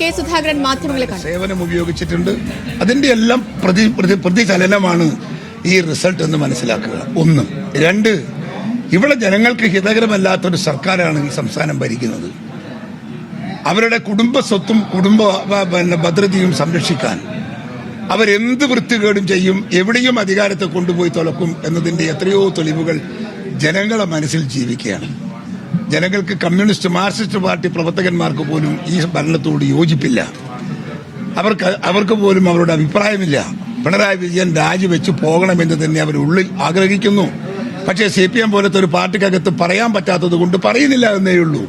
K Sudhakaran മാധ്യമങ്ങളെ സേവനം ഉപയോഗിച്ചിട്ടുണ്ട്. അതിന്റെ എല്ലാം പ്രതി പ്രതി പ്രതിചലനമാണ് ഈ റിസൾട്ട് എന്ന് മനസ്സിലാക്കുക. ഒന്ന്. രണ്ട്. ഇവിടെ ജനങ്ങൾക്ക് ഹിതകരമല്ലാത്തൊരു സർക്കാരാണ് ഈ സംസ്ഥാനം ഭരിക്കുന്നത്. അവരുടെ കുടുംബ സ്വത്തും കുടുംബ പിന്നെ ഭദ്രതയും സംരക്ഷിക്കാൻ അവരെന്ത് വൃത്തികേടും ചെയ്യും എവിടെയും അധികാരത്തെ കൊണ്ടുപോയി തുലക്കും എന്നതിന്റെ എത്രയോ തെളിവുകൾ ജനങ്ങളെ മനസ്സിൽ ജീവിക്കുകയാണ്. ജനങ്ങൾക്ക് കമ്മ്യൂണിസ്റ്റ് മാർക്സിസ്റ്റ് പാർട്ടി പ്രവർത്തകന്മാർക്ക് പോലും ഈ ഭരണത്തോട് യോജിപ്പില്ല. അവർക്ക് അവർക്ക് പോലും അവരുടെ അഭിപ്രായമില്ല. പിണറായി വിജയൻ രാജിവെച്ച് പോകണമെന്ന് തന്നെ അവർ ഉള്ളിൽ ആഗ്രഹിക്കുന്നു. പക്ഷേ സി പി എം പോലത്തെ ഒരു പാർട്ടിക്കകത്ത് പറയാൻ പറ്റാത്തത് കൊണ്ട് പറയുന്നില്ല എന്നേ ഉള്ളൂ.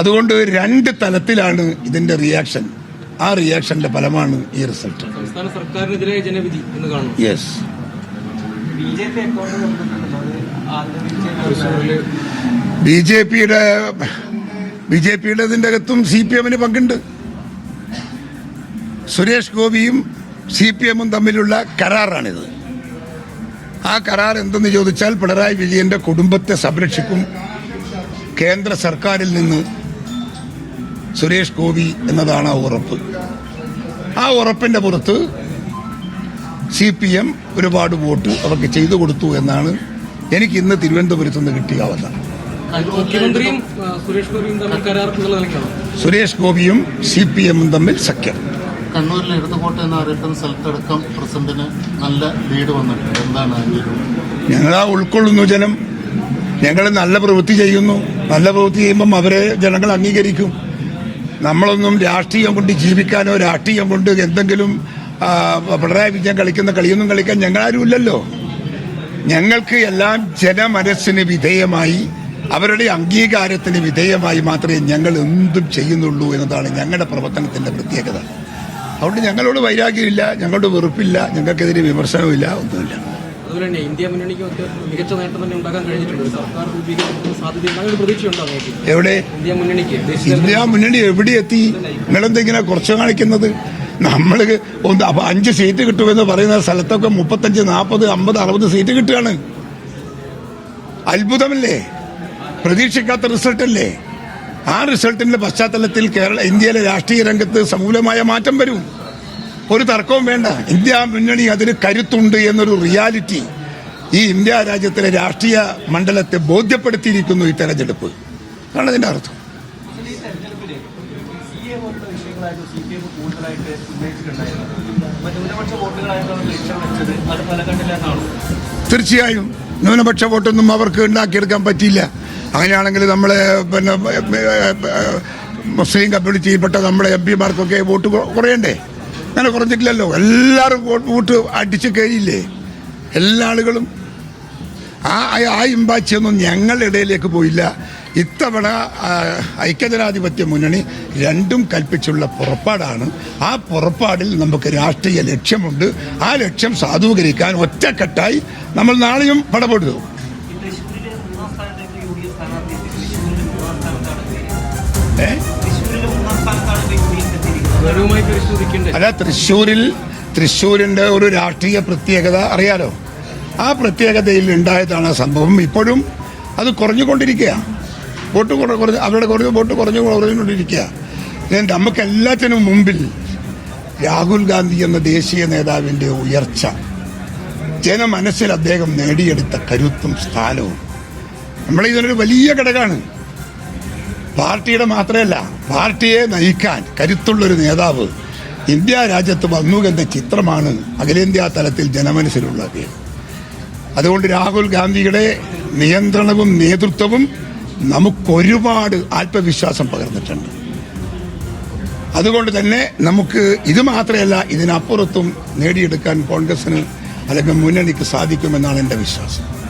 അതുകൊണ്ട് രണ്ട് തലത്തിലാണ് ഇതിന്റെ റിയാക്ഷൻ ആ റിയാക്ഷന്റെ ഫലമാണ് ഈ റിസൾട്ട് സംസ്ഥാന സർക്കാരിനെതിരെ ജനവിധി എന്ന് കാണുന്നു. Yes B J P account B J പിയുടെ ബി ജെ പിയുടെ ഇതിന്റെ അകത്തും സി പി എമ്മിന് പങ്കുണ്ട്. സുരേഷ് ഗോപിയും സി പി എമ്മും തമ്മിലുള്ള കരാറാണിത്. ആ കരാർ എന്തെന്ന് ചോദിച്ചാൽ പിണറായി വിജയന്റെ കുടുംബത്തെ സംരക്ഷിക്കും കേന്ദ്ര സർക്കാരിൽ നിന്ന് സുരേഷ് ഗോപി എന്നതാണ് ആ ഉറപ്പ്. ആ ഉറപ്പിന്റെ പുറത്ത് സി പി എം ഒരുപാട് വോട്ട് അവർക്ക് ചെയ്തു കൊടുത്തു എന്നാണ് എനിക്ക് ഇന്ന് തിരുവനന്തപുരത്ത് നിന്ന് കിട്ടിയ അവസ്ഥ മുഖ്യമന്ത്രിയും സുരേഷ് ഗോപിയും തമ്മിൽ കരാർ സുരേഷ് ഗോപിയും സി പി എമ്മും തമ്മിൽ സഖ്യം. കണ്ണൂരിലെ ഇടതുകോട്ട എന്ന് അറിയപ്പെടുന്ന സ്ഥലത്തടക്കം പ്രസിഡന്റിന് നല്ല ലീഡ് വന്നിട്ടുണ്ട്. എന്താണ് ഞങ്ങൾ ആ ഉൾക്കൊള്ളുന്നു ജനം. ഞങ്ങൾ നല്ല പ്രവൃത്തി ചെയ്യുന്നു. നല്ല പ്രവൃത്തി ചെയ്യുമ്പം അവരെ ജനങ്ങൾ അംഗീകരിക്കും. നമ്മളൊന്നും രാഷ്ട്രീയം കൊണ്ട് ജീവിക്കാനോ രാഷ്ട്രീയം കൊണ്ട് എന്തെങ്കിലും പിണറായി വിജയൻ കളിക്കുന്ന കളിയൊന്നും കളിക്കാൻ ഞങ്ങളാരും ഇല്ലല്ലോ. ഞങ്ങൾക്ക് എല്ലാം ജനമനസ്സിന് വിധേയമായി അവരുടെ അംഗീകാരത്തിന് വിധേയമായി മാത്രമേ ഞങ്ങൾ എന്തും ചെയ്യുന്നുള്ളൂ എന്നതാണ് ഞങ്ങളുടെ പ്രവർത്തനത്തിന്റെ പ്രത്യേകത. അതുകൊണ്ട് ഞങ്ങളോട് വൈരാഗ്യമില്ല ഞങ്ങളോട് വെറുപ്പില്ല ഞങ്ങൾക്കെതിരെ വിമർശനമില്ല ഒന്നുമില്ല. അതുപോലെ തന്നെ ഇന്ത്യ മുന്നണിക്ക് മികച്ച നേട്ടം തന്നെ ഉണ്ടാക്കാൻ കഴിഞ്ഞിട്ടുണ്ട്. സർക്കാർ എവിടെ? ഇന്ത്യ മുന്നണിക്ക് ഇന്ത്യ മുന്നണി എവിടെ എത്തി? നിങ്ങളെന്തെങ്കിലും കുറച്ച് കാണിക്കുന്നത്? നമ്മൾ ഒന്ന് അപ്പൊ അഞ്ച് സീറ്റ് കിട്ടുമെന്ന് പറയുന്ന സ്ഥലത്തൊക്കെ മുപ്പത്തഞ്ച് നാൽപ്പത് അമ്പത് അറുപത് സീറ്റ് കിട്ടുകയാണ്. അത്ഭുതമല്ലേ? പ്രതീക്ഷിക്കാത്ത റിസൾട്ടല്ലേ? ആ റിസൾട്ടിന്റെ പശ്ചാത്തലത്തിൽ കേരള ഇന്ത്യയിലെ രാഷ്ട്രീയ രംഗത്ത് സമൂലമായ മാറ്റം വരും. ഒരു തർക്കവും വേണ്ട. ഇന്ത്യ മുന്നണി അതിന് കരുത്തുണ്ട് എന്നൊരു റിയാലിറ്റി ഈ ഇന്ത്യ രാജ്യത്തിലെ രാഷ്ട്രീയ മണ്ഡലത്തെ ബോധ്യപ്പെടുത്തിയിരിക്കുന്നു ഈ തെരഞ്ഞെടുപ്പ്. അതാണ് അതിന്റെ അർത്ഥം. തീർച്ചയായും. ന്യൂനപക്ഷ വോട്ടൊന്നും അവർക്ക് ഉണ്ടാക്കിയെടുക്കാൻ പറ്റിയില്ല. അങ്ങനെയാണെങ്കിൽ നമ്മളെ പിന്നെ മുസ്ലിം കമ്മ്യൂണിറ്റിയിൽപ്പെട്ട നമ്മുടെ എം പിമാർക്കൊക്കെ വോട്ട് കുറയണ്ടേ? അങ്ങനെ കുറഞ്ഞിട്ടില്ലല്ലോ. എല്ലാവരും വോട്ട് അടിച്ച് കഴിയില്ലേ എല്ലാ ആളുകളും. ആ ആ- ഇമ്പാച്ചിയൊന്നും ഞങ്ങളുടെ ഇടയിലേക്ക് പോയില്ല. ഇത്തവണ ഐക്യജനാധിപത്യ മുന്നണി രണ്ടും കൽപ്പിച്ചുള്ള പുറപ്പാടാണ്. ആ പുറപ്പാടിൽ നമുക്ക് രാഷ്ട്രീയ ലക്ഷ്യമുണ്ട്. ആ ലക്ഷ്യം സാധൂകരിക്കാൻ ഒറ്റക്കെട്ടായി നമ്മൾ നാളെയും പടപെടുന്നു അല്ല തൃശ്ശൂരിൽ തൃശ്ശൂരിന്റെ ഒരു രാഷ്ട്രീയ പ്രത്യേകത അറിയാലോ? ആ പ്രത്യേകതയിൽ ഉണ്ടായതാണ് സംഭവം. ഇപ്പോഴും അത് കുറഞ്ഞുകൊണ്ടിരിക്കുക വോട്ട് കുറ- കുറഞ്ഞ് അവരുടെ കുറഞ്ഞ വോട്ട് കുറഞ്ഞു കുറഞ്ഞുകൊണ്ടിരിക്കുക. നമുക്ക് എല്ലാത്തിനും മുമ്പിൽ രാഹുൽ ഗാന്ധി എന്ന ദേശീയ നേതാവിന്റെ ഉയർച്ച ജനമനസ്സിൽ അദ്ദേഹം നേടിയെടുത്ത കരുത്തും സ്ഥാനവും. നമ്മളെ ഇതിനൊരു വലിയ ഘടകമാണ്. പാർട്ടിയുടെ മാത്രമല്ല പാർട്ടിയെ നയിക്കാൻ കരുത്തുള്ളൊരു നേതാവ് ഇന്ത്യ രാജ്യത്ത് വന്നു എന്ന ചിത്രമാണ് അഖിലേന്ത്യാ തലത്തിൽ ജനമനസ്സിലുള്ളത്. അതുകൊണ്ട് രാഹുൽ ഗാന്ധിയുടെ നിയന്ത്രണവും നേതൃത്വവും നമുക്കൊരുപാട് ആത്മവിശ്വാസം പകർന്നിട്ടുണ്ട്. അതുകൊണ്ട് തന്നെ നമുക്ക് ഇത് മാത്രമല്ല ഇതിനപ്പുറത്തും നേടിയെടുക്കാൻ കോൺഗ്രസിന് അല്ലെങ്കിൽ മുന്നണിക്ക് സാധിക്കുമെന്നാണ് എന്റെ വിശ്വാസം.